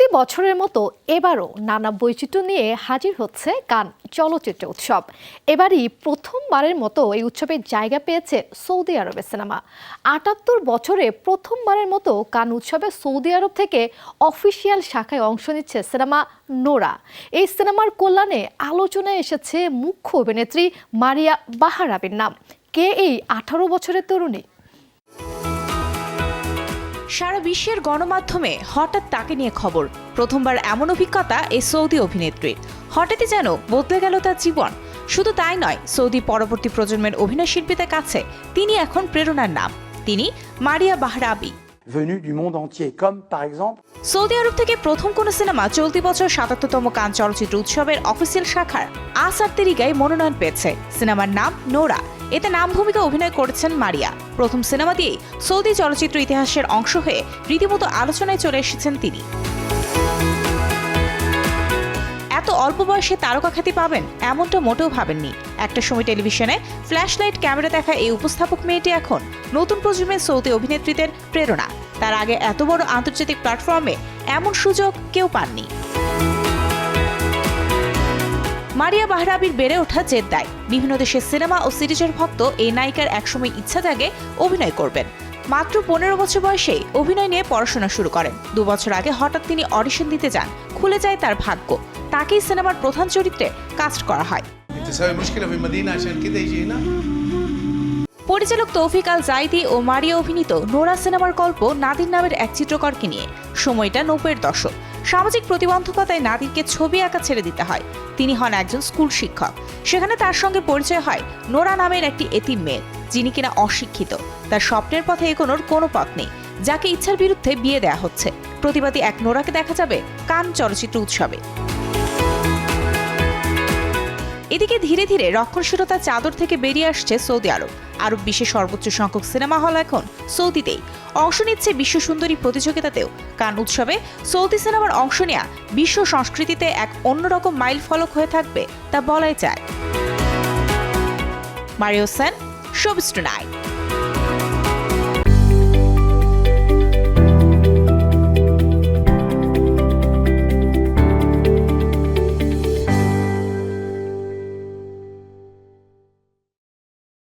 প্রতি বছরের মতো এবারও নানা বৈচিত্র্য নিয়ে হাজির হচ্ছে কান চলচ্চিত্র উৎসব। এবারই প্রথমবারের মতো এই উৎসবে জায়গা পেয়েছে সৌদি আরবের সিনেমা। আটাত্তর বছরে প্রথমবারের মতো কান উৎসবে সৌদি আরব থেকে অফিসিয়াল শাখায় অংশ নিচ্ছে সিনেমা নোরা। এই সিনেমার কল্যাণে আলোচনায় এসেছে মুখ্য অভিনেত্রী মারিয়া বাহারাবির নাম। কে এই আঠারো বছরের তরুণী? সারা বিশ্বের গণমাধ্যমে হঠাৎ তাকে নিয়ে খবর। প্রথমবার এমন অভিজ্ঞতা এই সৌদি অভিনেত্রীর। হঠাৎই যেন বদলে গেল তার জীবন। শুধু তাই নয়, সৌদি পরবর্তী প্রজন্মের অভিনয় শিল্পীদের কাছে তিনি এখন প্রেরণার নাম। তিনি Maria Bahrawi. Venus du monde entier, comme par exemple Saudi আরব থেকে প্রথম কোন সিনেমা চলতি বছর সাতাত্তরতম কান চলচ্চিত্র উৎসবের অফিসিয়াল শাখার আসার তেরিগায় মনোনয়ন পেয়েছে। সিনেমার নাম নোরা। এতে নাম ভূমিকা অভিনয় করেছেন মারিয়া। প্রথম সিনেমা দিয়েই সৌদি চলচ্চিত্র ইতিহাসের অংশ হয়ে রীতিমতো আলোচনায় চলে এসেছেন তিনি। অল্প বয়সে তারকা খ্যাতি পাবেন, এমনটা মোটেও ভাবেননি। একটা সময় টেলিভিশনে ফ্ল্যাশলাইট ক্যামেরা দেখা এই উপস্থাপক মেয়েটি এখন নতুন প্রজন্মের সৌদি অভিনেত্রীদের প্রেরণা। তার আগে এত বড় আন্তর্জাতিক প্ল্যাটফর্মে এমন সুযোগ কেউ পাননি। মারিয়া বাহরাবির বেড়ে ওঠা জেদ্দায়। বিভিন্ন দেশের সিনেমা ও সিরিজের ভক্ত এই নায়িকার একসময় ইচ্ছা জাগে অভিনয় করবেন। মাত্র পনেরো বছর বয়সে অভিনয় নিয়ে পড়াশোনা শুরু করেন। দু বছর আগে হঠাৎ তিনি অডিশন দিতে যান। খুলে যায় তার ভাগ্য। তাকেই সিনেমার প্রধান চরিত্রে কাস্ট করা হয়। পরিচালক তৌফিক আল জাইদি ও মারিয়া অভিনীত নোরা সিনেমার গল্প নাদির নামের এক চিত্রকরকে নিয়ে। সময়টা নব্বইয়ের দশক। সামাজিক প্রতিবন্ধকতায় নাদিরকে ছবি আঁকা ছেড়ে দিতে হয়। তিনি হন একজন স্কুল শিক্ষক। সেখানে তার সঙ্গে পরিচয় হয় নোরা নামের একটি এতিম মেয়ে, যিনি কিনা অশিক্ষিত। তার স্বপ্নের পথে এগোনোর কোনো পথ নেই, যাকে ইচ্ছার বিরুদ্ধে বিয়ে দেয়া হচ্ছে। প্রতিবাদী এক নোরাকে দেখা যাবে কান চলচ্চিত্র উৎসবে। এদিকে ধীরে ধীরে রক্ষণশীলতার চাদর থেকে বেরিয়ে আসছে সৌদি আরব। আরব বিশ্বের সর্বোচ্চ সংখ্যক সিনেমা হল এখন সৌদিতেই। অংশ নিচ্ছে বিশ্ব সুন্দরী প্রতিযোগিতাতেও। কান উৎসবে সৌদি সিনেমার অংশ নেওয়া বিশ্ব সংস্কৃতিতে এক অন্যরকম মাইল ফলক হয়ে থাকবে, তা বলাই যায়। Mario Sen showbiz tonight.